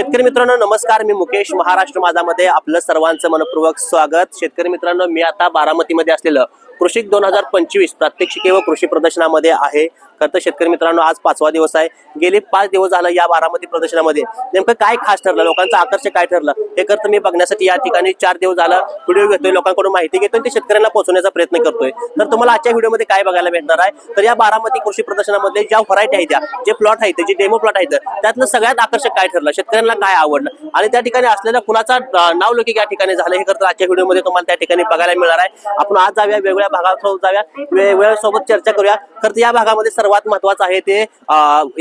शेतकरी मित्रांनो नमस्कार. मी मुकेश महाराष्ट्र माझामध्ये आपलं सर्वांचं मनपूर्वक स्वागत. शेतकरी मित्रांनो मी आता बारामतीमध्ये असलेलं कृषिक दोन हजार पंचवीस प्रात्यक्षिके व कृषी प्रदर्शनामध्ये आहे. खरं तर शेतकरी मित्रांनो आज पाचवा दिवस आहे. गेले पाच दिवस झालं या बारामती प्रदर्शनामध्ये. नेमकं काय खास ठरलं? लोकांचं आकर्षक काय ठरलं? हे करतं मी बघण्यासाठी या ठिकाणी चार दिवस झालं व्हिडिओ घेतोय. लोकांकडून माहिती घेतोय ते शेतकऱ्यांना पोहोचवण्याचा प्रयत्न करतोय. तर तुम्हाला आजच्या व्हिडिओमध्ये काय बघायला भेटणार आहे? तर या बारामती कृषी प्रदर्शनामध्ये ज्या व्हरायटी आहेत त्या जे प्लॉट आहेत जे डेमो प्लॉट आहेत त्यातलं सगळ्यात आकर्षक काय ठरलं? शेतकऱ्यांना काय आवडलं? आणि त्या ठिकाणी असलेल्या फुलाचा अं, नावलौकिक या ठिकाणी झालं हे करतं आजच्या व्हिडिओमध्ये तुम्हाला त्या ठिकाणी बघायला मिळणार आहे. आपण आज जाऊया वेगवेगळ्या भागासोबत जाऊया. वेळेसोबत चर्चा करूया. तर या भागामध्ये सर्वात महत्वाचं आहे ते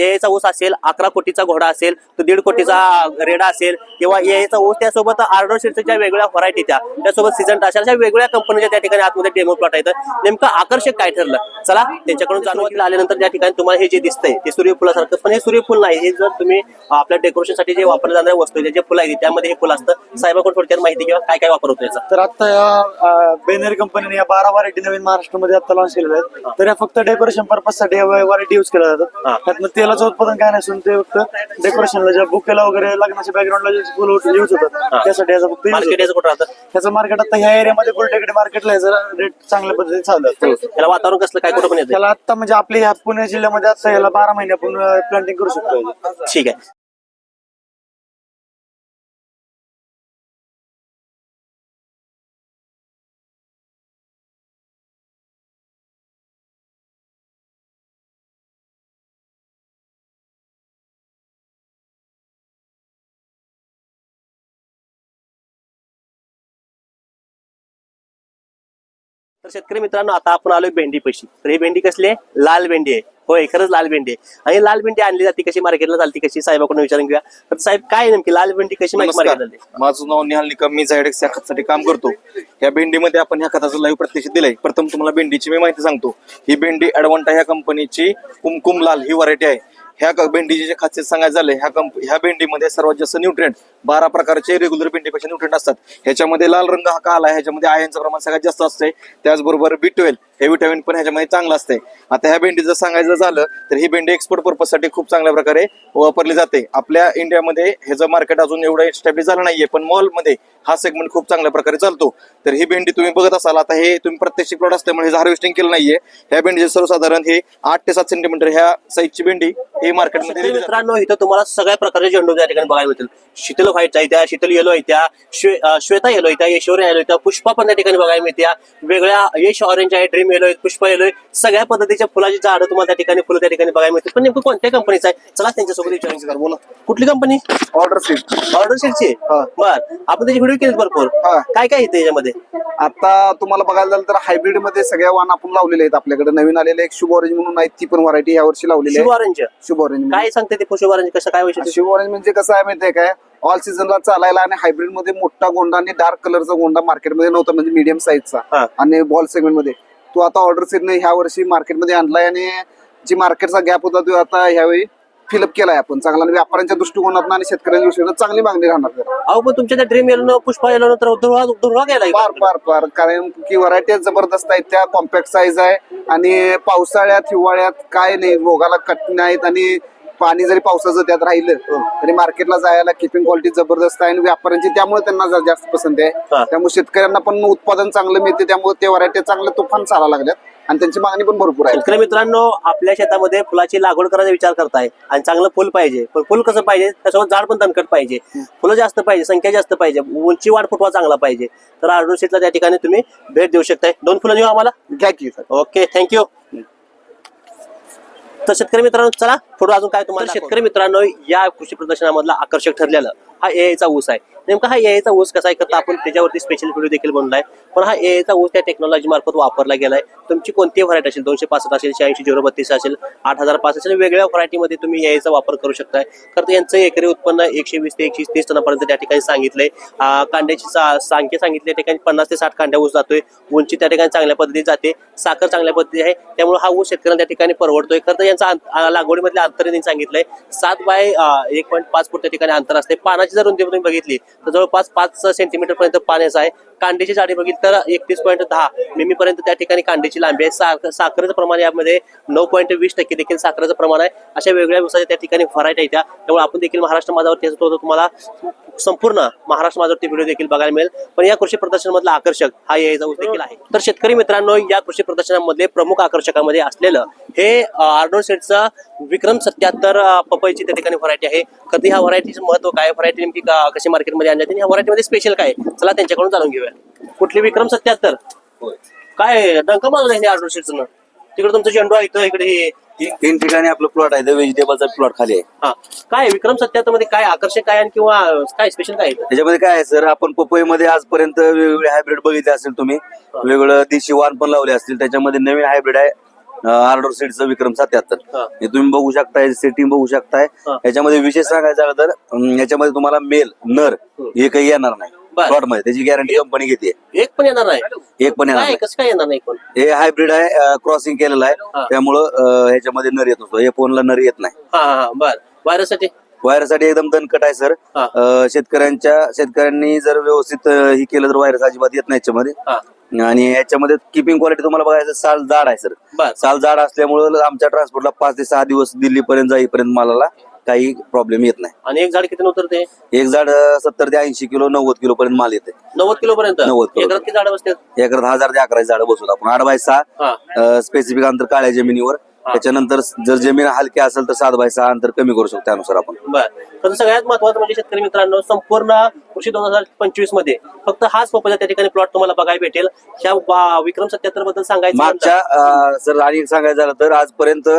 एचा ऊस असेल अकरा कोटीचा घोडा असेल तो दीड कोटीचा रेडा असेल किंवा एचा ऊस त्यासोबत आर्डर शीटच्या वेगवेगळ्या व्हरायटी त्या. त्यासोबत सीझन अशा अशा वेगवेगळ्या कंपनीच्या त्या ठिकाणी आतमध्ये डेमो प्लॉट आहेत. नेमकं आकर्षक काय ठरलं? चला त्यांच्याकडून जाणून आल्यानंतर त्या ठिकाणी तुम्हाला हे जे दिसतंय ते सूर्यफुलासारखं पण हे सूर्यफूल नाही. हे जर तुम्ही आपल्या डेकोरेशनसाठी जे वापरल्या जाणाऱ्या वस्तू आहेत, जे फुलं आहेत त्यामध्ये हे फुल असतं. साहेबाकडून थोडक्यात माहिती किंवा काय काय वापर होतो याचा? तर आता या बेनर कंपनीने या बारा व्हरायटी नवीन महाराष्ट्रामध्ये आता लॉन्च केलेल्या आहेत. तर या फक्त डेकोरेशन पर्पजसाठी व्हरायटी युज केल्या हा. जातात त्यातनं तेलाचं उत्पादन काय नसून ते फक्त डेकोरेशनला ज्या बुकेला वगैरे लग्नाच्या बॅकग्राऊंडला जे फुल युज होतात. त्यासाठी याचा फक्त त्याचं मार्केट आता ह्या एरियामध्ये गुलटेकडे मार्केटला याचं रेट चांगल्या पद्धतीने चालतात त्याला वातावरण कसलं काय कुठं पण त्याला आता म्हणजे आपल्या ह्या पुणे जिल्ह्यामध्ये आता याला बारा महिने आपण प्लांटिंग करू शकतो. ठीक आहे. तर शेतकरी मित्रांनो आता आपण आलोय भेंडी पैशी तर ही भेंडी कसली आहे? लाल भेंडी आहे. होय खरंच लाल भेंडी आहे. आणि लाल भेंडी आणली जाते कशी? मार्केटला चालती कशी? साहेबाकडून विचारून घेऊया. तर साहेब काय नेमकी? लाल भेंडी कशी मार्केटला नमस्कार. चालते माझं नाव निहाल निकम. मी झायडेक्स या खतासाठी काम करतो. या भेंडीमध्ये आपण ह्या खताचं लाईव्ह प्रत्यक्ष दिलंय. प्रथम तुम्हाला भेंडीची मी माहिती सांगतो. ही भेंडी ऍडवंटा ह्या कंपनीची कुमकुम लाल ही व्हरायटी आहे. ह्या क- भेंडीचे खासियत सांगायचं झालं ह्या कंप ह्या भेंडीमध्ये सर्वात जास्त न्यूट्रिएंट बारा प्रकारचे रेग्युलर भेंडीपेक्षा न्यूट्रिएंट असतात. ह्याच्यामध्ये लाल रंग हा का आला ह्याच्यामध्ये आयनचं प्रमाण सगळ्यात जास्त असते त्याचबरोबर बी ट्वेल्व हे विटॅमिन पण ह्याच्यामध्ये चांगलं असतंय. आता ह्या भेंडीचं सांगायचं झालं तर ही भेंडी एक्सपोर्ट पर्पजसाठी खूप चांगल्या प्रकारे वापरली जाते. आपल्या इंडियामध्ये ह्याचं मार्केट अजून एवढं एस्टॅब्लिश झालं नाहीये पण मॉलमध्ये हा सेगमेंट खूप चांगल्या प्रकारे चालतो. तर ही भेंडी तुम्ही बघत असाल आता हे तुम्ही प्रत्यक्ष प्लॉट असल्यामुळे हे हार्वेस्टिंग केलं नाहीये. ह्या भेंडीचे सर्वसाधारण हे आठ ते सात सेंटीमीटर ह्या साईजची भेंडी ही मार्केटमध्ये. मित्रांनो इथं तुम्हाला सगळ्या प्रकारचे झेंडू त्या ठिकाणी बघायला मिळतील. शीतल व्हाईट आहे त्या शीतल येलो आहे त्या श्वेता येलो आहे त्या यशोर येलो आहे त्या पुष्पा पण त्या ठिकाणी बघायला मिळते वेगळ्या यश ऑरेंज आहे ड्रीम येलो आहे पुष्पा येलो आहे. सगळ्या पद्धतीच्या फुलाची झाडं तुम्हाला त्या ठिकाणी फुलं त्या ठिकाणी बघायला मिळतील. पण नेमकं कोणत्या कंपनीचं आहे चला त्यांच्यासोबत विचारायचं करा. बोला. कुठली कंपनी ऑर्डर सीट ऑर्डर शीटची बर. आपण त्याची व्हिडिओ केली भरपूर. हा. काय काय येते त्याच्यामध्ये? आता तुम्हाला बघायला झालं तर हायब्रिडमध्ये सगळ्या वाण आपण लावलेले आहेत आपल्याकडे. नवीन आलेले एक शुभ ऑरेंज म्हणून आहेत ती पण व्हरायटी या वर्षी लावलेली शुभ आहे. ऑरेंज शुभ ऑरेंज काय सांगते ते शुभ ऑरेंज कसं काय वैशिष्ट्य? शुभ ऑरेंज म्हणजे कसं आहे माहितीये काय? ऑल सीझनला चालायला आणि हायब्रिडमध्ये मोठा गोंडा आणि डार्क कलरचा गोंडा मार्केटमध्ये नव्हता म्हणजे मीडियम हा. साईजचा आणि बॉल सेगमेंटमध्ये. तो आता ऑर्डर सीटने ह्या वर्षी मार्केटमध्ये आणलाय आणि जी मार्केटचा गॅप होता तो आता ह्यावेळी फिलअप केलाय आपण. चांगला आणि व्यापाऱ्यांच्या दृष्टिकोनातून आणि शेतकऱ्यांच्या दृष्टीकोनात चांगली मागणी राहणार त्याला. अहो पण तुमच्या त्या ड्रीम येलो पुष्पा येलो तर गेला फार फार फार. कारण की व्हरायटी जबरदस्त आहेत त्या कॉम्पॅक्ट साईज आहे. आणि पावसाळ्यात हिवाळ्यात काय नाही रोगाला कट नाहीत आणि पाणी जरी पावसाचं त्यात राहिलं तरी मार्केटला जायला किपिंग क्वालिटी जबरदस्त आहे. आणि व्यापाऱ्यांची त्यामुळे त्यांना जास्त पसंत हा. आहे त्यामुळे शेतकऱ्यांना पण उत्पादन चांगलं मिळते. त्यामुळे ते व्हरायटी चांगल्या तुफान चाला लागल्यात. आणि त्यांची मागणी पण भरपूर आहे. शेतकरी मित्रांनो आपल्या शेतामध्ये फुलाची लागवड करायचा विचार करताय आणि चांगलं फुल पाहिजे. पण फुल कसं पाहिजे? त्यासोबत झाड पण दणकट पाहिजे. फुलं जास्त पाहिजे संख्या जास्त पाहिजे उंची वाढ फुटवा चांगला पाहिजे. तर आर्डर शेतला त्या ठिकाणी तुम्ही भेट देऊ शकताय. दोन फुलं देऊ आम्हाला? घ्या की सर ओके थँक्यू तर शेतकरी मित्रांनो चला पुढे अजून काय तुम्हाला शेतकरी मित्रांनो या कृषी प्रदर्शनामधला आकर्षक ठरलेलं. हा एआयचा ऊस आहे. नेमका हा एआयचा ऊस कसा आहे? करता आपण त्याच्यावरती स्पेशल व्हिडिओ देखील बनलाय पण हा एआयचा ऊस त्या टेक्नॉलॉजी मार्फत वापरला गेलाय. तुमची कोणती व्हरायटी असेल? दोनशे पासष्ट असेल शहाऐंशी झिरो बत्तीस असेल आठ हजार पाच असेल वेगळ्या व्हरायटीमध्ये तुम्ही एआयचा वापर करू शकताय. तर यांचं एकरी उत्पन्न एकशे वीस ते एकशे तीस टनापर्यंत त्या ठिकाणी सांगितलंय. कांड्याची कांद्याची सा- संख्या सांगितली त्या ठिकाणी पन्नास ते साठ कांड्या ऊस जातोय. उंची त्या ठिकाणी चांगल्या पद्धतीने जाते. साखर चांगल्या पद्धतीने आहे. त्यामुळे हा ऊस शेतकऱ्यांना त्या ठिकाणी परवडतोय. खरं तर यांचा लागवडीमधल्या लागवडीमधले अंतर त्यांनी सांगितलंय. सात बाय एक पॉईंट पाच फूट त्या ठिकाणी अंतर असते. पानाची जर रुंदी तुम्ही बघितली. तर जवळपास पाच सेंटीमीटर पर्यंत पाण्याचं आहे. कांद्याची जाडी बघितली तर एकतीस पॉईंट दहा. मिमी पर्यंत त्या ठिकाणी कांद्याची लांबी आहे. साख- साखरेचं प्रमाण यामध्ये नऊ पॉईंट वीस टक्के देखील साखरेचं प्रमाण आहे. अशा वेगवेगळ्या व्यवसायाच्या त्या ठिकाणी व्हरायटी आहे त्या. त्यामुळे आपण देखील महाराष्ट्र माझावरती याचा तुम्हाला संपूर्ण महाराष्ट्र माझावरती व्हिडिओ देखील बघायला मिळेल. पण या कृषी प्रदर्शनामधला आकर्षक हा याचा देखील आहे. तर शेतकरी मित्रांनो या कृषी प्रदर्शनामधले प्रमुख आकर्षकामध्ये असलेलं हे आर्डोन सेटचं विक्रम सत्याहत्तर पपईची त्या ठिकाणी व्हरायटी आहे. कधी ह्या व्हरायटीचं महत्त्व काय? व्हरायटी नेमकी कशी मार्केटमध्ये आणली जाते? ह्या व्हरायटीमध्ये स्पेशल काय चला त्यांच्याकडून जाणून घेऊया. कुठली विक्रम सत्याहत्तर? काय डंक मारून आहे आर्डोन सेटचं तिकडे तुमचं झेंडू आहे इथं इकडे हे तीन तीन ठिकाणी आपलं प्लॉट आहे व्हेजिटेबलचा प्लॉट खाली आहे. हा. काय विक्रम सत्याहत्तरमध्ये काय आकर्षक काय आणि किंवा काय स्पेशल काय आहे? त्याच्यामध्ये काय आहे सर आपण पपईमध्ये आजपर्यंत वेगवेगळे हायब्रिड बघितले असेल तुम्ही. वेगवेगळं देशी वाण पण लावले असतील. त्याच्यामध्ये नवीन हायब्रिड आहे आर्डर सीडचं विक्रम हा. सत्याहत्तर. हे. तुम्ही बघू शकताय सेटिंग बघू शकताय. हा. याच्यामध्ये विशेष सांगायचं झालं तर अं, याच्यामध्ये तुम्हाला मेल नर हे काही येणार नाही. बरं. प्लॉटमध्ये त्याची गॅरंटी कंपनी घेते. एक पण येणार नाही. एक पण येणार काय नाही. कसं काय येणार नाही कोण? हे हायब्रिड आहे क्रॉसिंग केलेलं हा. आहे त्यामुळं अं, ह्याच्यामध्ये नर येत नसतो. हे फोनला नर येत नाही. हा हा हा. बर. वायरसाठी? वायरसाठी एकदम दणकट आहे सर. हा. अं, शेतकऱ्यांच्या शेतकऱ्यांनी जर व्यवस्थित अं, ही केलं तर व्हायरस अजिबात येत नाही याच्यामध्ये. हा. आणि याच्यामध्ये किपिंग क्वालिटी तुम्हाला बघायचं साल जाड आहे सर. बर. साल जाड असल्यामुळे आमच्या ट्रान्सपोर्टला पाच ते सहा दिवस दिल्ली पर्यंत जाईपर्यंत मालाला काही प्रॉब्लेम येत नाही. आणि एक झाड किती उतरते एक झाड सत्तर ते ऐंशी किलो नव्वद किलो पर्यंत माल येते नव्वद किलो पर्यंत? 90 किलो. एकरात किती झाडं बसतात? एकरात हजार ते अकरा झाड बसवतो आपण. आठ बाय हा. सहा स्पेसिफिक अंतर काळ्या जमिनीवर. त्याच्यानंतर जर जमीन हलकी असेल तर सात बाय सहा अंतर कमी करू शकतो त्यानुसार आपण. बर. तर सगळ्यात महत्वाचं म्हणजे शेतकरी मित्रांनो संपूर्ण कृषी दोन हजार पंचवीसमध्ये फक्त हाच पपईचा त्या ठिकाणी प्लॉट तुम्हाला बघायला भेटेल. ह्या विक्रम सत्याहत्तरबद्दल सांगायचं मागच्या सर आणि सांगायचं झालं तर आजपर्यंत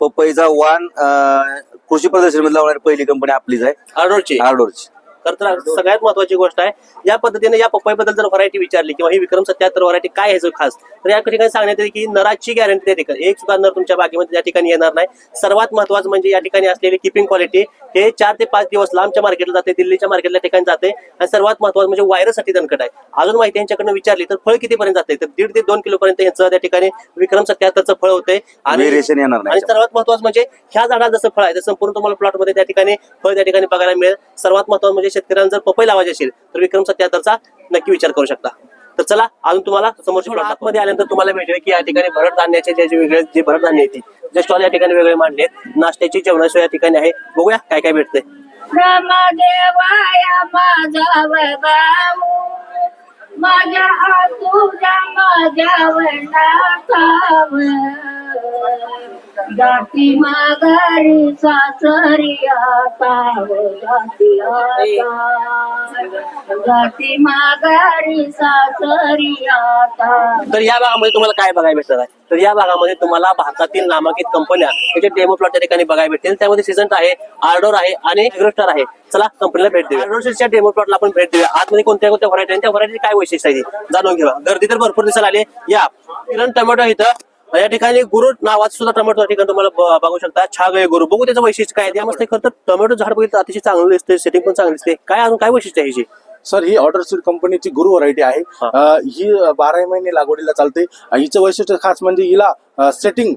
पपईचा वाण अं, कृषी प्रदर्शनमध्ये लावणारी पहिली कंपनी आपलीच आहे. आर्डोरची. आर्डोरची. तर तर सगळ्यात महत्वाची गोष्ट आहे या पद्धतीने या पपई बद्दल जर व्हरायटी विचारली किंवा ही विक्रम सत्याहत्तर व्हरायटी काय आहे खास तर या ठिकाणी सांगण्यात येईल की नराची गॅरंटी त्या ठिकाणी एक सुद्धा नर तुमच्या बागेमध्ये त्या ठिकाणी येणार नाही. सर्वात महत्वाचं म्हणजे या ठिकाणी असलेली किपिंग क्वालिटी हे चार ते पाच दिवस लांबच्या मार्केटला जाते दिल्लीच्या मार्केटला ठिकाणी जाते. आणि सर्वात महत्वाचं म्हणजे व्हायरससाठी दणकट आहे. अजून माहिती यांच्याकडनं विचारली तर फळ कितीपर्यंत जाते? तर दीड ते दोन किलो पर्यंत यांचं त्या ठिकाणी विक्रम सत्याहत्तरचं फळ होते. Variation येणार नाही आणि सर्वात महत्वाचं म्हणजे ह्या झाडाला जसं फळ आहे संपूर्ण तुम्हाला प्लॉटमध्ये त्या ठिकाणी फळ त्या ठिकाणी बघायला मिळेल. सर्वात महत्वाचं म्हणजे शेतकऱ्यांना जर पपई लावायची असेल तर विक्रम सत्याहत्तरचा नक्की विचार करू शकता. तर चला अजून तुम्हाला समोरच्या प्लॉटमध्ये आल्यानंतर तुम्हाला भेटेल की या ठिकाणी भरड धान्याचे जे वेगळे जे भरड धान्य येते जे स्टॉल या ठिकाणी वेगळे मांडले नाश्त्याची जेवणाची या ठिकाणी आहे. बघूया काय काय भेटते माझ्या तुझ्या माझ्या वनाथाव जाती माघारी सासरी आताव हो जाती आता. जाती माघारी सासरी आता. तर या भागामध्ये तुम्हाला काय बघायला भेटणार आहे? तर या भागामध्ये तुम्हाला भारतातील नामांकित कंपन्या त्याचे डेमो प्लॉट त्या ठिकाणी बघायला भेटतील. त्यामध्ये सीझन आहे आर्डोर आहे आणि एग्रोस्टार आहे. चला कंपनीला भेट देऊ आर्डोरच्या डेमो प्लॉटला आपण भेट देऊया. आतमध्ये कोणत्या कोणत्या व्हरायटी आणि त्या व्हरायटी काय वैशिष्ट्य आहे जाणून घेऊया. गर्दी तर भरपूर दिसायला आली. या किरण टोमॅटो इथं. या ठिकाणी गुरु नावाचं सुद्धा टोमॅटो या ठिकाणी तुम्हाला बघू शकता. छाग आहे गुरु. बघू त्याचं वैशिष्ट्य काय आहे. त्यामध्ये खरं तर टोमॅटो झाड बघितलं अतिशय चांगलं दिसते सेटिंग पण चांगली दिसते. काय अजून काय वैशिष्ट्य आहे सर ही ऑर्डर सीड कंपनीची गुरु व्हरायटी आहे. हा. बारा महिने लागवडीला चालते. हिचं वैशिष्ट्य खास म्हणजे हिला सेटिंग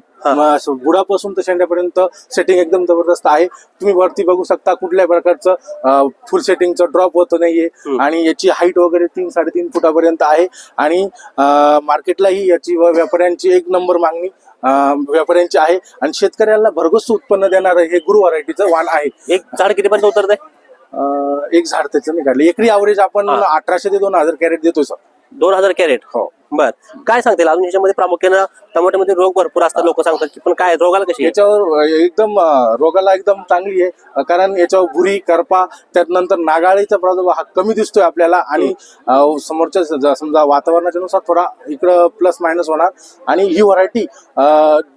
बुडापासून तर शेंड्यापर्यंत सेटिंग एकदम जबरदस्त आहे. तुम्ही वरती बघू शकता कुठल्या प्रकारचं फुल सेटिंगचं ड्रॉप होत नाहीये. आणि याची हाईट वगैरे तीन साडेतीन फुटापर्यंत आहे. आणि मार्केटलाही याची व्यापाऱ्यांची एक नंबर मागणी व्यापाऱ्यांची आहे. आणि शेतकऱ्याला भरघोस उत्पन्न देणारं हे गुरु व्हरायटीचं वाण आहे. एक झाड कितीपर्यंत उतरत आहे एक झाड त्याचं निघाले. एकरी ॲव्हरेज आपण हा. अठराशे ते दोन हजार कॅरेट देतोय सर. दोन हजार कॅरेट हो. बर. काय सांगतील? अजून ह्याच्यामध्ये प्रामुख्यानं टोमॅटोमध्ये रोग भरपूर असतात लोक सांगतात की पण काय रोगाला कशी आहे? याच्यावर एकदम अं, रोगाला एकदम चांगली आहे. कारण याच्यावर भुरी करपा त्यानंतर नागाळीचा प्रादुर्भाव हा कमी दिसतोय आपल्याला आणि अं, समोरच्या स- ज- समजा वातावरणाच्या नुसार थोडा इकडं प्लस मायनस होणार. आणि ही व्हरायटी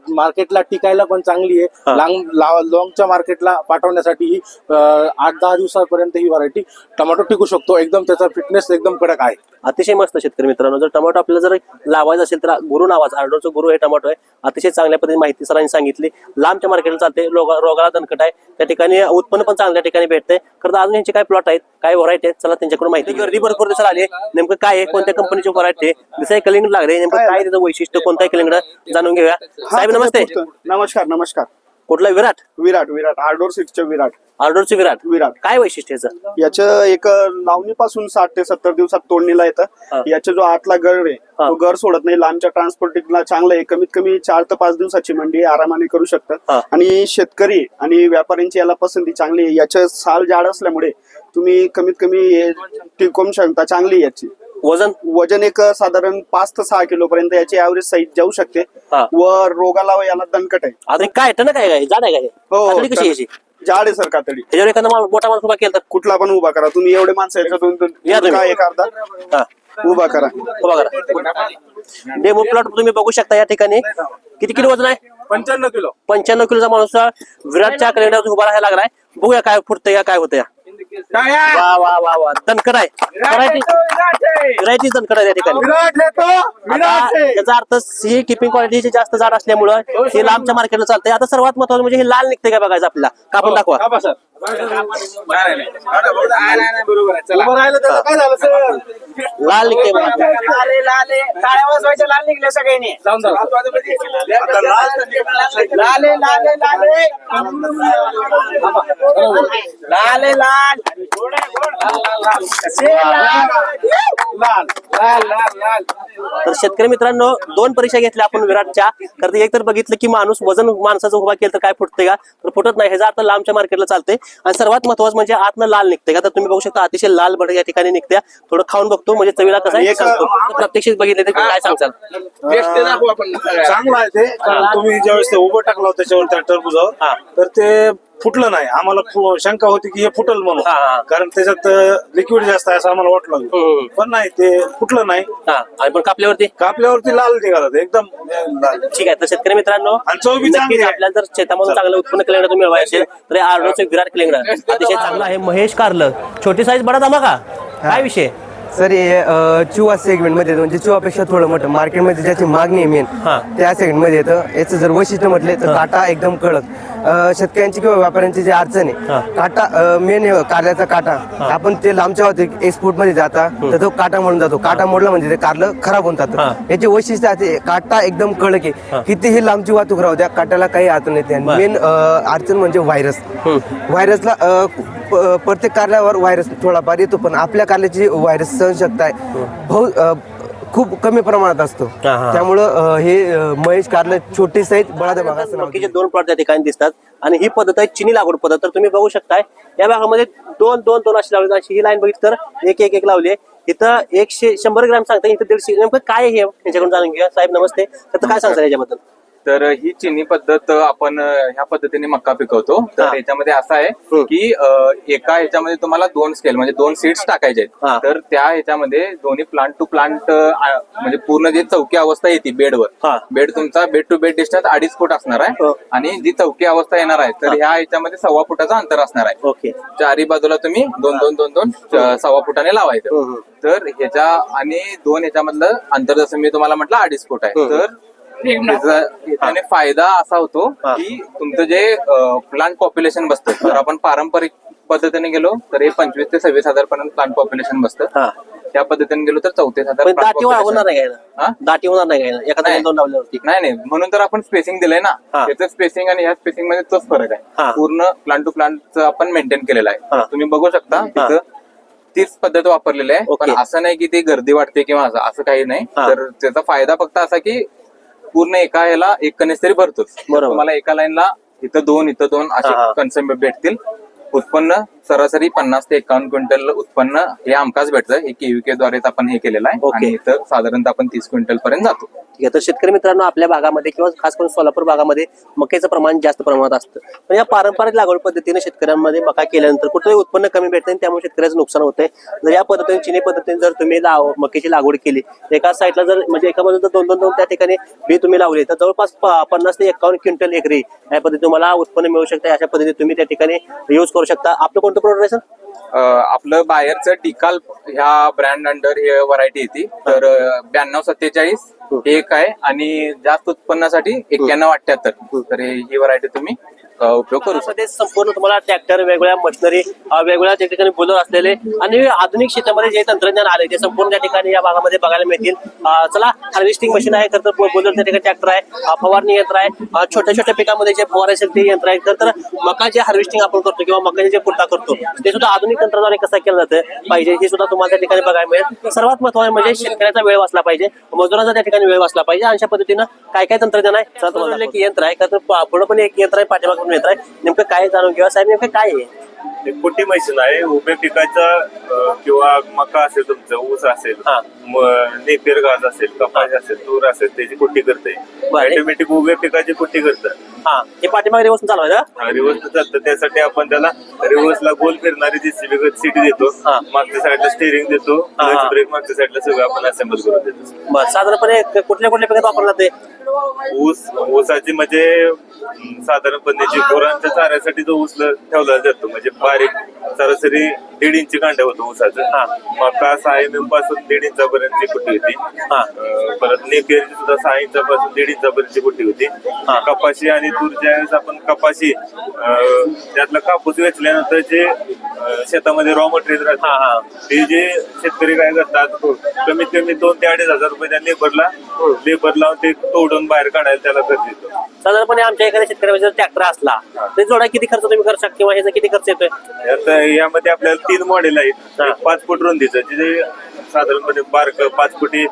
मार्केटला टिकायला पण चांगली हा. आहे लांग लॉंगच्या मार्केटला पाठवण्यासाठी ही अं, आठ दहा दिवसापर्यंत ही व्हरायटी टोमॅटो टिकू शकतो. एकदम त्याचा फिटनेस एकदम कडक आहे. अतिशय मस्त शेतकरी मित्रांनो. जर टोमॅटो आपल्याला जर लावायचं असेल तर गुरु नावाचा आर्डोरचं गुरु हे टोमॅटो आहे. अतिशय चांगल्या पद्धतीने माहिती सरांनी सांगितली. लांबच्या मार्केटला चालते. रोगा- रोगाला दणकट आहे. त्या ठिकाणी उत्पन्न पण चांगल्या ठिकाणी भेटते खरं तर अजून यांचे काय प्लॉट आहेत? काय व्हरायटी आहेत? चला त्यांच्याकडून माहिती गर्दी भरपूर दिसायला आली. नेमकं काय आहे? कोणत्या कंपनीची व्हरायटी आहे? दिसाय कलिंगड लागले. नेमकं काय त्याचं वैशिष्ट्य? कोणत्या कलिंगड जाणून घेऊया. साहेब नमस्ते. नमस्कार नमस्कार. कुठला? विराट? विराट विराट. आर्डोर सीटचे विराट. ऑर्डरचे विराट. विराट. काय वैशिष्ट्य याचं? याचं एक लावणीपासून साठ ते सत्तर दिवसात तोडणीला हा. येतं याचा जो आतला गर आहे हा. तो गर सोडत नाही. लांबच्या ट्रान्सपोर्टिंगला चांगलं आहे. कमीत कमी चार ते पाच दिवसाची मंडी आरामाने करू हा. शकतात आणि शेतकरी आणि व्यापाऱ्यांची याला पसंती चांगली आहे. याचं साल जाड असल्यामुळे तुम्ही कमीत कमी हे टिकवून शकता. चांगली आहे याची. वजन वजन एक साधारण पाच ते सहा किलो पर्यंत याची ऍव्हरेज साईज जाऊ शकते. हा. व रोगाला याला दणकट आहे. आता काय टन काय काय जाड आहे काय हो? कातडी कशी आहे याची? जाड आहे सर कातडी. त्याच्यावर एखादा मोठा माणूस उभा केला तर? कुठला पण उभा करा. तुम्ही एवढे माणसं याच्यातून या तुम्ही. काय एक अर्धा. हा. उभा करा. उभा करा. डेमो प्लॉट तुम्ही बघू शकता या ठिकाणी. किती किलो वजन आहे? पंच्याण्णव किलो. पंच्याण्णव किलोचा माणूस विराटच्या कॅलेंडर उभा राहायला लागलाय. बघूया काय फुटतंय का काय होतंय वा वा वा वा. दणकड आहे. दणकड आहे ठिकाणी. याचा अर्थ ही किपिंग क्वालिटी जास्त जाड असल्यामुळं हे लांबच्या मार्केटला चालतंय. आता सर्वात महत्वाचं म्हणजे हे लाल निघते का बघायचं आपल्याला? कापून दाखवा. त्याला काय झालं सर लाल निघते टाळ्या वाजवायच्या लाल निघले सगळ्यांनी जाऊन जाऊ लाले लाले लाले लाले लाल कसे लाल लाल लाल लाल लाल तर शेतकरी मित्रांनो दोन परीक्षा घेतल्या आपण विराटच्या. तर ते एक तर बघितलं की माणूस वजन माणसाचं उभा केलं तर काय फुटते का? तर फुटत नाही. ह्याचा अर्थ लांबच्या मार्केटला चालते आणि सर्वात महत्वाचं म्हणजे आतनं लाल निघते का? तर तुम्ही बघू शकता अतिशय लाल भडक या ठिकाणी निघत्या. थोडं खाऊन बघतो. म्हणजे चवीला कसं सांगतो. तर प्रत्यक्षित बघितले तर काय सांगचाल चांगलं आहे ते. कारण तुम्ही ज्यावेळेस ते उभं टाकलं होतं त्याच्यावर त्या हा. टरबुजावर तर ते फुटलं नाही. आम्हाला शंका होती की हे फुटल म्हणून. कारण त्याच्यात लिक्विड जास्त आहे असं आम्हाला वाटलं. पण नाही ते फुटलं नाही. हा. आणि पण कापल्यावरती? कापल्यावरती लाल निघालं एकदम ठीक आहे. तर शेतकरी मित्रांनो. आपल्याला जर शेतामधून चांगलं उत्पन्न केलं तुम्ही मिळवायचे असेल तर आर्डोचं विराट केलं अतिशय चांगलं आहे. महेश कारलं. छोटी साईज बडा दामा का? काय विषय? सर हे चुवा सेगमेंटमध्ये येतं. म्हणजे चुवापेक्षा थोडं मोठं मार्केटमध्ये ज्याची मागणी आहे मेन हा. त्या सेगमेंटमध्ये येतं. याचं जर वैशिष्ट्य म्हटले तर काटा एकदम कडक. अ, शेतकऱ्यांची किंवा व्यापाऱ्यांची जी अडचण. आहे काटा मेन कारल्याचा काटा आपण ते लांबच्या होते एक्सपोर्टमध्ये जाता तर तो काटा म्हणून जातो. काटा मोडला म्हणजे ते कारलं खराब होऊन. जातं. याचे वैशिष्ट्य आहे काटा एकदम कडक आहे. कितीही लांबची वाहतूक राहू द्या काट्याला काही अडचण येते. मेन अडचण म्हणजे व्हायरस व्हायरसला प्रत्येक कारल्यावर व्हायरस थोडाफार येतो पण आपल्या कारल्याची व्हायरस सहनशक्ती आहे अ, खूप कमी प्रमाणात असतो. हा, हा. त्यामुळं अ, हे अ, महेश कारलं छोटी साईज बळा भाग असं नाव मकीचे दोन प्लॉट त्या ठिकाणी दिसतात. आणि ही पद्धत आहे चिनी लागवड पद्धत. तर तुम्ही बघू शकताय या भागामध्ये दोन दोन दोन अशी लावली अशी ही लाईन बघितली तर एक एक एक लावली आहे. इथं एकशे शंभर ग्रॅम सांगता इथं दीडशे नेमकं काय आहे हे? यांच्याकडून जाणून घेऊया. साहेब नमस्ते. तर काय सांगता याच्याबद्दल? तर ही चिनी पद्धत आपण ह्या पद्धतीने मक्का पिकवतो. तर ह्याच्यामध्ये असं आहे. की एका ह्याच्यामध्ये तुम्हाला दोन स्केल म्हणजे दोन सीड्स टाकायचे. आहेत तर त्या ह्याच्यामध्ये दोन्ही प्लांट टू प्लांट म्हणजे पूर्ण जी चौकी अवस्था येते. बेडवर बेड तुमचा बेड टू बेड डिस्टन्स अडीच फूट असणार आहे हो. आणि जी चौकी अवस्था येणार आहे तर ह्या ह्याच्यामध्ये सव्वा फुटाचं अंतर असणार आहे चारी बाजूला तुम्ही दोन दोन दोन दोन सव्वा फुटाने लावायचं. तर ह्याच्या आणि दोन ह्याच्यामधलं अंतर जसं मी तुम्हाला म्हटलं अडीच फूट आहे. तर त्याने फायदा असा होतो. की तुमचं जे प्लांट पॉप्युलेशन बसतं तर आपण पारंपरिक पद्धतीने गेलो तर हे पंचवीस ते सव्वीस हजार पर्यंत प्लांट पॉप्युलेशन बसतं हा त्या पद्धतीने गेलो तर चौतीस हजार दाटी. होणार नाही हा? काय दाटी होणार नाही काय एखादा नाही. दोन लावल्यावरती नाही नाही म्हणून तर आपण स्पेसिंग दिलंय ना हा. त्याचं स्पेसिंग आणि ह्या स्पेसिंगमध्ये तोच फरक. आहे पूर्ण प्लांट टू प्लांट आपण मेंटेन केलेलं. आहे तुम्ही बघू शकता तिथं तीच पद्धत वापरलेली आहे. पण असं नाही की ती गर्दी वाटते किंवा असं असं काही नाही. तर त्याचा फायदा फक्त असा की पूर्ण एका ह्याला एक कणीस तरी भरतोच बरोबर. तुम्हाला एका लाईनला इथं दोन इथं दोन. असे कन्सेंट भेटतील उत्पन्न सरासरी पन्नास ते एकावन्न क्विंटल उत्पन्न हे आमकाच भेटतं हे केव्हीके द्वारे आपण हे केलेलं आहे. आणि इथं साधारणतः आपण तीस क्विंटल पर्यंत जातो ठीक आहे तर शेतकरी मित्रांनो आपल्या भागामध्ये किंवा खास करून सोलापूर भागामध्ये मक्याचं प्रमाण जास्त प्रमाणात असतं. पण या पारंपरिक लागवड पद्धतीने शेतकऱ्यांमध्ये मका केल्यानंतर कुठेही उत्पन्न कमी भेटतं आणि त्यामुळे शेतकऱ्याचं नुकसान होतंय जर या पद्धतीने चिनी पद्धतीने जर तुम्ही लाव मक्याची लागवड केली एका साईडला जर म्हणजे एका बाजूला दोन दोन दोन त्या ठिकाणी बी तुम्ही लावले तर जवळपास पन्नास ते एकावन्न क्विंटल एकरी या पद्धती तुम्हाला उत्पन्न मिळू शकतं. अशा पद्धतीने तुम्ही त्या ठिकाणी यूज करू शकता. आपलं कोणतं प्रोडक्ट आहे सर आपलं बाहेरचं डिकाल ह्या ब्रँड अंडर हे व्हरायटी येते तर ब्याण्णव सत्तेचाळीस हे. एक आहे आणि जास्त उत्पन्नासाठी एक्क्याण्णव अठ्याहत्तर. तर हे- ही व्हरायटी तुम्ही अ, उपयोग करू शकतो. मध्ये संपूर्ण तुम्हाला ट्रॅक्टर वेगवेगळ्या मशिनरी वेगवेगळ्या त्या ठिकाणी बोलर असलेले आणि आधुनिक शेतामध्ये जे तंत्रज्ञान आले ते संपूर्ण त्या ठिकाणी या भागामध्ये बघायला मिळतील. अं, चला हार्वेस्टिंग मशीन आहे खरं तर बोलर त्या ठिकाणी ट्रॅक्टर आहे अं, फवारणी यंत्र आहे अं, छोट्या छोट्या पिकामध्ये जे फवार असेल ते यंत्र आहे खरं तर मका जे हार्वेस्टिंग आपण करतो किंवा मकाचे जे कुर्ता करतो ते सुद्धा आधुनिक तंत्रज्ञानाने कसं केलं जातं पाहिजे हे सुद्धा तुम्हाला त्या ठिकाणी बघायला मिळेल. सर्वात महत्वाचं म्हणजे शेतकऱ्याचा वेळ वाचला पाहिजे. मजुरांचा त्या ठिकाणी वेळ वाचला पाहिजे. अशा पद्धतीनं काय काय तंत्रज्ञान आहे? चला तुम्हाला एक यंत्र आहे का तर पुढं पण एक यंत्र आहे पाठीमागून यंत्र आहे. नेमकं काय जाणून घेवा साहेब नेमकं काय आहे? एक कुट्टी मशीन आहे. उभ्या पिकाचा किंवा मका असेल तुमचं ऊस असेल हा. नेपियर घास असेल कपास असेल तूर असेल त्याची कुट्टी करते. बरं. ऑटोमॅटिक उभ्या पिकाची कुट्टी करतं हा. हे पाठीमागे बसून चालवायचं रिवर्स चालतं. त्यासाठी आपण त्याला रिव्हर्सला गोल फिरणारी जेसीबी सीट देतो. हा. मागच्या साईडला स्टेअरिंग देतो. हा, हा. ब्रेक मागच्या साईडला सगळं आपण असेंबल करून देतो. बरं साधारणपणे क- कुठल्या कुठल्या पिकात वापरला ते ऊस ऊसाची म्हणजे अं, साधारणपणे जे गुरांच्या चाऱ्यासाठी जो ऊस ल- ठेवला जातो म्हणजे बारीक सरासरी दीड इंची कांड्या होतो ऊसाचं. मका सहा एमपासून दीड इंचापर्यंतची कुट्टी होती? हा. अं, परत नेपियरची सुद्धा सहा इंचापासून दीड इंचापर्यंतची कुट्टी होती? कपाशी आणि तूर ज्यावेळेस आपण कपाशी अं, त्यातला कापूस वेचल्यानंतर जे अं, शेतामध्ये रॉ मटेरियल हा, हा. ते जे शेतकरी काय करतात कमीत कमी दोन ते अडीच हजार रुपये त्या लेबरला लेबर लावून ते तोडून बाहेर काढायला त्याला खर्च येतो. साधारणपणे आमच्या एखाद्या शेतकऱ्याचा ट्रॅक्टर असला ते जोडा किती खर्च तुम्ही करू शकता किंवा ह्याचा किती खर्च येतोय? यामध्ये आपल्याला तीन मॉडेल आहेत. एक पाच फूट रुंदीचं साधारणपणे बारक पाच फुटी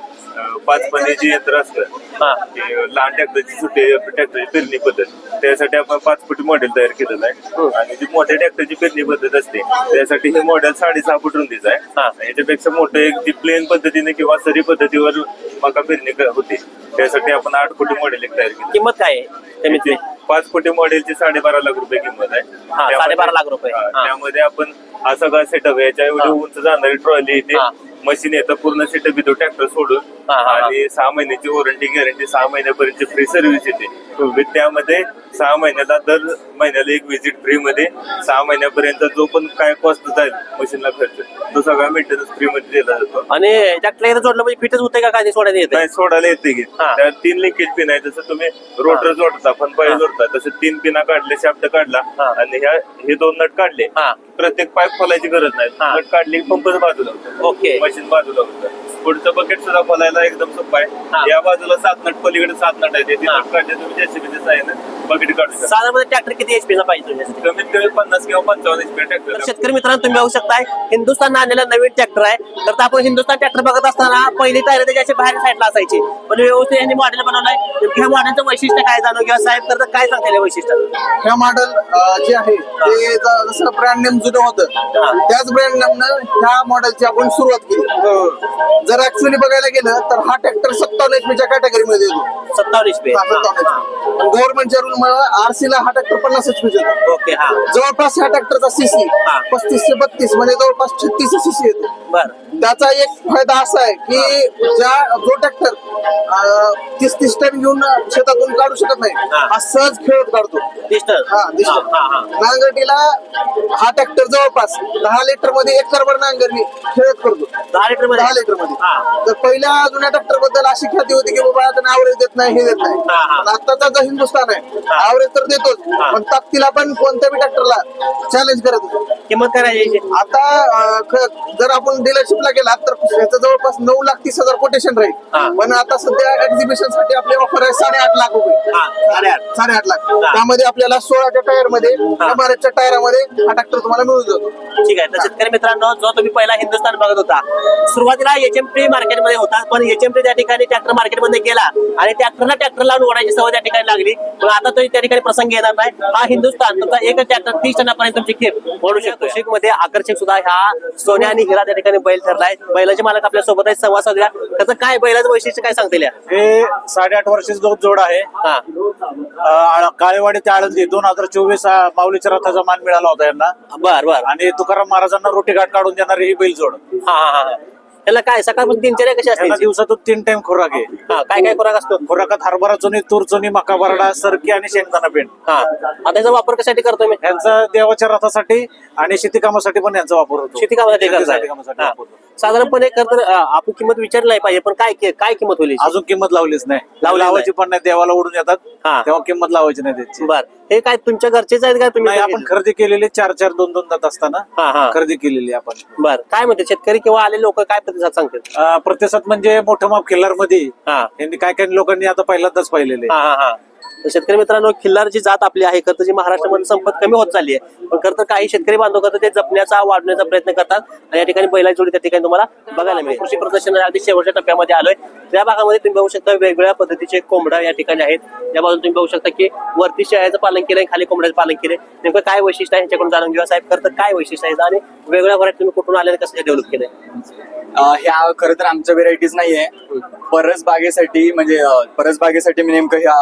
पाच पन्नीची यंत्र असतं हा. ते लहान ट्रॅक्टरची सुट्टी ट्रॅक्टरची पेरणी पद्धत त्यासाठी आपण पाच फुटी मॉडेल तयार केलेलं आहे. आणि जी मोठ्या ट्रॅक्टरची पेरणी पद्धत असते त्यासाठी हे मॉडेल साडेसहा फूट रुंदीचं हा. आहे याच्यापेक्षा मोठं एक जी प्लेन पद्धतीने किंवा सरी पद्धतीवर मका पेरणी क- होते. त्यासाठी आपण आठ फुटी मॉडेल एक तयार केलं किंमत काय आहे? पाच फुटी मॉडेलची साडेबारा लाख रुपये किंमत आहे. हा, त्यामध्ये- साडेबारा लाख रुपये. हा, हा. त्यामध्ये आपण हा सगळा सेटअप याच्या एवढी उंच जाणारी ट्रॉली हा. मशीन येतं पूर्ण सेटअप येतो ट्रॅक्टर सोडून. हा, हा, हा. आणि सहा महिन्याची वॉरंटी गॅरंटी सहा महिन्यापर्यंत फ्री सर्व्हिस येते. with त्यामध्ये सहा महिन्याला दर महिन्याला एक व्हिजिट फ्री मध्ये सहा महिन्यापर्यंत जो पण काय कॉस्ट जाईल मशीनला खर्च तो सगळा मेंटेनन्स फ्री मध्ये दिला जातो. आणि ट्रॅक्टर एकदा जोडलं म्हणजे फिटच होतंय का काय? ते सोडायला येते नाही सोडायला येते की. हा. त्या तीन लिंकेज पिन आहे जसं तुम्ही रोटर जोडता पण पाय जोडता तसं तीन पिना काढले शाफ्ट काढला हा. आणि ह्या हे दोन नट काढले. हा. प्रत्येक पाईप खोलायची गरज नाही. हा. नट काढली पंपच बाजूला. होतं ओके मशीन बाजूला होतं पुढचं बकेट सुद्धा खोलायला एकदम सोपं हा. आहे या बाजूला सात नट पलीकडे सात नट आहे हा. तुम्ही जेसीबीच्या साह्याने बकेट काढू शकता साधारणपणे ट्रॅक्टर किती एचपी चा पाहिजे तुझ्यासाठी कमीत कमी पन्नास किंवा पंचावन्न एचपी तर ट्रॅक्टर शेतकरी मित्रांनो तुम्ही बघू शकताय हिंदुस्थान आणलेला नवीन ट्रॅक्टर आहे. तर आपण हिंदुस्थान ट्रॅक्टर बघत असताना पहिली टायर त्याच्या अशी बाहेर साईडला असायची. पण व्यवस्थित यांनी मॉडेल बनवलाय. ह्या मॉडेलचं वैशिष्ट्य काय जाणून घ्या साहेब? तर काय सांगता येईल वैशिष्ट्य हे मॉडेल जे आहे ते ज- जसं ब्रँड नेम जुनं होतं त्याच ब्रँड नेमनं ह्या मॉडेलची आपण सुरुवात केली. जर ऍक्च्युअली बघायला गेलं तर हा ट्रॅक्टर सत्तावन्न एचपीच्या कॅटेगरीमध्ये येतो. सत्तावन्न एचपी गव्हर्नमेंटच्या रूल आरसीला हा ट्रॅक्टर पन्नास एचपी येतो. ओके हा. जवळपास ह्या ट्रॅक्टरचा सीसी. पस्तीस ते बत्तीस म्हणजे जवळपास छत्तीस सीसी येतो. त्याचा एक फायदा असा आहे की ज्या जो ट्रॅक्टर तीस तीस टन घेऊन शेतातून काढू शकत नाही हा. सहज खेळत काढतो. हा नांगरटीला हा ट्रॅक्टर जवळपास दहा लिटरमध्ये एक करभर नांगरणी खेळत करतो. दहा लिटरमध्ये? दहा लिटरमध्ये. तर पहिल्या जुन्या ट्रॅक्टरबद्दल अशी ख्याती होती की बाबा आता ऍव्हरेज देत नाही हे देत नाही हा, हा. पण आताचा जो हिंदुस्थान आहे हा. ऍव्हरेज तर देतोच हा. पण ताकदीला पण कोणत्या बी ट्रॅक्टरला चॅलेंज करत होतो किंमत काय आता अं, ख- जर आपण डीलरशिपला गेला तर याचं जवळपास नऊ लाख तीस हजार कोटेशन हा. राहील पण आता सध्या एक्झिबिशनसाठी आपली ऑफर आहे साडेआठ लाख रुपये हा साडेआठ साडेआठ लाख हा. त्यामध्ये आपल्याला सोळाच्या टायरमध्ये एमआरएफच्या टायरामध्ये हा ट्रॅक्टर तुम्हाला मिळून जातो ठीक आहे तर शेतकरी मित्रांनो जो तुम्ही पहिला हिंदुस्थान बघत होता सुरुवातीला एचएमटी मार्केटमध्ये होता पण एचएमटी त्या ठिकाणी ट्रॅक्टर मार्केटमध्ये गेला आणि ट्रॅक्टरला ट्रॅक्टर लावून ओढायची सवय त्या ठिकाणी लागली. पण आता तो त्या ठिकाणी प्रसंग येणार नाही. हा हिंदुस्थान तुमचा एक ट्रॅक्टर तीस टनापर्यंत तुमची खेप ओढू शकतो नाशिकमध्ये आकर्षक सुद्धा ह्या सोन्या आणि हिरा त्या ठिकाणी बैल ठरलाय. बैलाचे मालक आपल्यासोबत आहेत संवाद साधूया. त्याचं काय बैलाचं वैशिष्ट्य काय सांगतील या? हे साडेआठ वर्षाचा जो जोड आहे. हा. काळेवाडी ते आळंदी दोन हजार चोवीस माऊलीच्या रथाचा मान मिळाला होता यांना. बर बर. आणि तुकाराम महाराजांना रोटी घाट काढून देणारी ही बैल जोड हा हा हा. त्याला काय सकाळपासून दिनचर्या कशी यांना असते दिवसातून तीन टाइम खुराक आहे. हा काय काय खुराक असतो? खुराकात हरभरा चुनी तूर चुनी मका बरडा सरकी आणि शेंगदाणा पेंड. हा. आता याचा वापर कशासाठी करतो मी? यांचा देवाच्या रथासाठी आणि शेती कामासाठी पण यांचा वापर होतो. शेती कामासाठी करताय? शेतीसाठी कामासाठी हा. वापरतो साधारणपणे तर आपण किंमत विचारली नाही पाहिजे पण काय काय किंमत होईल? अजून किंमत लावलीच नाही. लावायची. पण नाही देवाला ओढून येतात. तेव्हा किंमत लावायची नाही त्याची. बर. हे काय तुमच्या घरचेच आहेत का तुम्ही नाही आपण खरेदी केलेली चार चार दोन दोन दात असताना खरेदी केलेली आपण. बर. काय म्हणते शेतकरी किंवा आले लोक काय प्रतिसाद सांगतात प्रतिसाद म्हणजे मोठं माप खिल्लारमध्ये हा. यांनी काय काही लोकांनी आता पहिल्यांदाच पाहिलेले. तर शेतकरी मित्रांनो खिल्लारची जात आपली आहे खरं जी महाराष्ट्रामध्ये संपत कमी होत चालली आहे. पण खरं तर काही शेतकरी बांधव करतात ते जपण्याचा वाढवण्याचा प्रयत्न करतात. आणि या ठिकाणी बैला जोडी त्या ठिकाणी तुम्हाला बघायला मिळेल. कृषी प्रदर्शन अगदी शेवटच्या टप्प्यामध्ये आलोय. त्या भागामध्ये तुम्ही बघू शकता वेगवेगळ्या पद्धतीचे कोंबड्या या ठिकाणी आहेत. या बाजूला तुम्ही बघू शकता की वरती शेळ्याचं पालन केलंय खाली कोंबड्याचं पालन केलंय. नेमकं काय वैशिष्ट्य आहे ह्याच्याकडून जाणून घेऊया साहेब. खरं तर काय वैशिष्ट्य आहे? आणि वेगवेगळ्या व्हरायटी तुम्ही कुठून आले कसं डेव्हलप केलंय? ह्या खरं तर आमच्या व्हेरायटीज नाहीये. परस बागेसाठी म्हणजे परस बागेसाठी मी नेमकं ह्या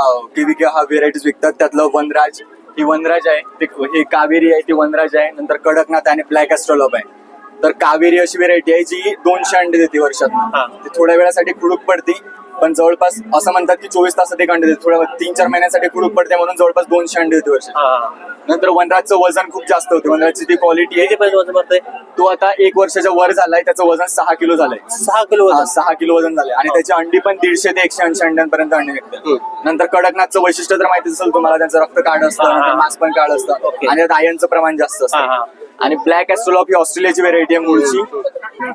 हा व्हेरायटीज विकतात. त्यातलं वनराज ही वनराज आहे. हे कावेरी आहे ती वनराज आहे. नंतर कडकनाथ आणि ब्लॅक एस्ट्रॉलॉप आहे. तर कावेरी अशी व्हेरायटी आहे जी दोनशे अंडे देते वर्षात ती थोड्या वेळासाठी खुडूक पडते पण जवळपास असं म्हणतात की चोवीस तासात एक अंडे देते. थोड्या तीन चार महिन्यासाठी खुडूक पडते म्हणून जवळपास दोनशे अंडे देते वर्षात नंतर वनराजचं वजन खूप जास्त होते. वनराजची ती क्वालिटी आहे तो आता एक वर्षाच्या वर झालाय त्याचं वजन सहा किलो झालंय. सहा किलो हा, वजन सहा किलो वजन झाले आणि त्याची अंडी पण दीडशे ते एकशे ऐंशी अंड्यांपर्यंत अंडी निघतात नंतर कडकनाथचं वैशिष्ट्य तर माहिती असेल तुम्हाला त्यांचं रक्त काढ असतं. नंतर मांस पण काढ असतं. आणि त्यात आयनचं प्रमाण जास्त हा, हा. असतं आणि ब्लॅक एस्ट्रोलॉप ही ऑस्ट्रेलियाची व्हेरायटी आहे मूळची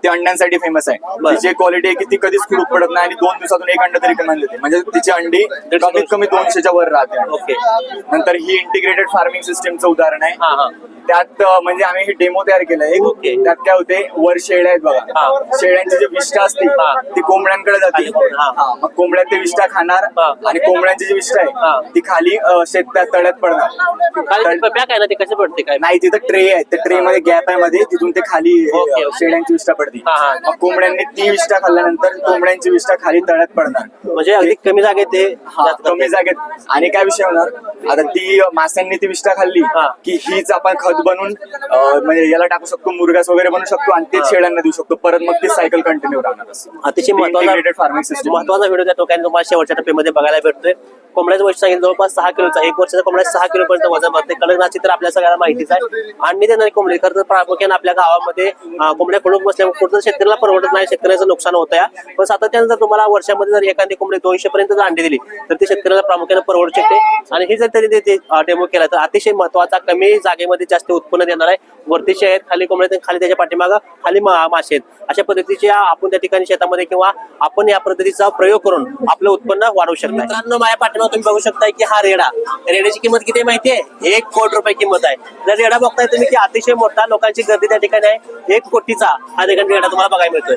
ती अंड्यांसाठी फेमस आहे. तिची क्वालिटी आहे की ती कधीच खुडूक पडत नाही आणि दोन दिवसातून एक अंड तरी कमान देते म्हणजे तिची अंडी कमीत कमी दोनशेच्या वर राहते. ओके. नंतर ही इंटिग्रेटेड फार्मिंग सिस्टमचं उदाहरण आहे. त्यात म्हणजे आम्ही हे डेमो तयार केलंय. त्यात काय होते वर शेळ्या आहेत बघा. शेळ्यांची जी विष्ठा असते. ती कोंबड्यांकडे जाते. मग कोंबड्या ते विष्ठा खाणार. आणि कोंबड्यांची जी विष्ठा. आहे ती खाली अं, शेतात तळ्यात पडणार. ते ते काय? नाही तिथं ट्रे आहे. त्या ट्रे मध्ये गॅप आहे मध्ये तिथून ते खाली. शेळ्यांची विष्ठा पडते हा, हा. मग कोंबड्यांनी ती विष्ठा खाल्ल्यानंतर कोंबड्यांची विष्ठा खाली तळ्यात पडणार. म्हणजे अगदी कमी जागेत ते हा जास्त कमी जागेत. आणि काय विषय होणार? आता ती अं, माशांनी ती विष्ठा खाल्ली हा. की हीच आपण खत बनवून अं, म्हणजे याला टाकू शकतो मुरगास वगैरे बनवू शकतो आणि ते शेळ्यांना देऊ शकतो. परत मग ती सायकल कंटिन्यू राहणार. अतिशय महत्त्वाचा फार्मिंग सिस्टम महत्त्वाचा व्हिडिओ त्या ठिकाणी तुम्हाला शेवटच्या टप्प्यामध्ये बघायला भेटतोय. कोंबड्याचं वजन सांगितलं जवळपास सहा किलोचा एक वर्षाचा कोंबड्या सहा किलो पर्यंत वजन भरते कडकनाथची तर आपल्या सगळ्यांना माहितीच आहे. आणि देणारी कोंबडी. खरं तर प्रामुख्याने आपल्या गावामध्ये कोंबड्या कडून बसल्यामुळे कुठं शेतकऱ्याला परवडत नाही शेतकऱ्याचं नुकसान होतं या पण सातत्याने जर तुम्हाला वर्षामध्ये जर एखादी कोंबडी दोनशे पर्यंत जर अंडी दिली तर ती शेतकऱ्याला प्रामुख्याने परवडू शकते. आणि हे जर त्यांनी ते डेमो केला तर अतिशय महत्त्वाचा कमी जागेमध्ये जास्त उत्पन्न देणार आहे. वरती आहेत खाली कोंबड्या आहेत, खाली त्याच्या पाठीमागं खाली मा- मासे आहेत. अशा पद्धतीचे आपण त्या ठिकाणी शेतामध्ये किंवा आपण या पद्धतीचा प्रयोग करून आपलं उत्पन्न वाढवू शकतो मित्रांनो माझ्या पाठीमागे तुम्ही बघू शकताय की हा रेडा रेड्याची किंमत किती माहिती आहे एक कोटी रुपये किंमत आहे. जर रेडा बघताय तुम्ही की अतिशय मोठा लोकांची गर्दी त्या ठिकाणी आहे. एक कोटीचा हा ठिकाणी रेडा तुम्हाला बघायला मिळतोय.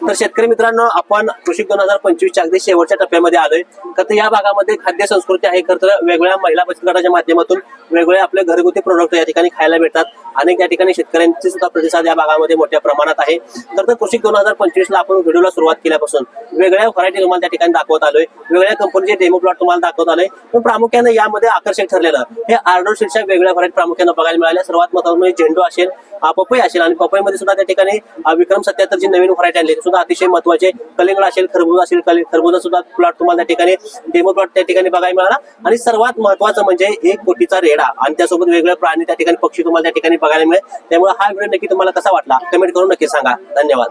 तर शेतकरी मित्रांनो आपण कृषी दोन हजार पंचवीसच्या अगदी शेवटच्या टप्प्यामध्ये आलोय. तर या भागामध्ये खाद्य संस्कृती आहे खरं तर वेगवेगळ्या महिला बचत गटाच्या माध्यमातून वेगवेगळे आपले घरगुती प्रोडक्ट या ठिकाणी खायला भेटतात. अनेक या ठिकाणी शेतकऱ्यांचे सुद्धा प्रतिसाद या भागामध्ये मोठ्या प्रमाणात आहे. तर तर कृषी दोन हजार पंचवीसला आपण व्हिडिओला सुरुवात केल्यापासून वेगळ्या व्हरायटी तुम्हाला त्या ठिकाणी दाखवत आलोय. वेगळ्या कंपनीचे डेमो प्लॉट तुम्हाला दाखवत आलोय. पण प्रामुख्याने यामध्ये आकर्षक ठरलेलं हे आर्डर शीटच्या वेगळ्या व्हरायटी प्रामुख्याने बघायला मिळाल्या. सर्वात महत्वाचं म्हणजे झेंडू असेल पपई असेल आणि पपईमध्ये सुद्धा त्या ठिकाणी विक्रम सत्याहत्तर जी नवीन व्हरायटी आली सुद्धा अतिशय महत्त्वाचे. कलिंगड असेल खरबूज असेल कलि- खरबूजा सुद्धा प्लॉट तुम्हाला त्या ठिकाणी डेमो प्लॉट त्या ठिकाणी बघायला मिळाला. आणि सर्वात महत्वाचं म्हणजे एक कोटीचा रेडा आणि त्यासोबत वेगवेगळे प्राणी त्या ठिकाणी पक्षी तुम्हाला त्या ठिकाणी बघायला मिळेल. त्यामुळे हा व्हिडिओ नक्की तुम्हाला कसा वाटला? कमेंट करून नक्की सांगा. धन्यवाद.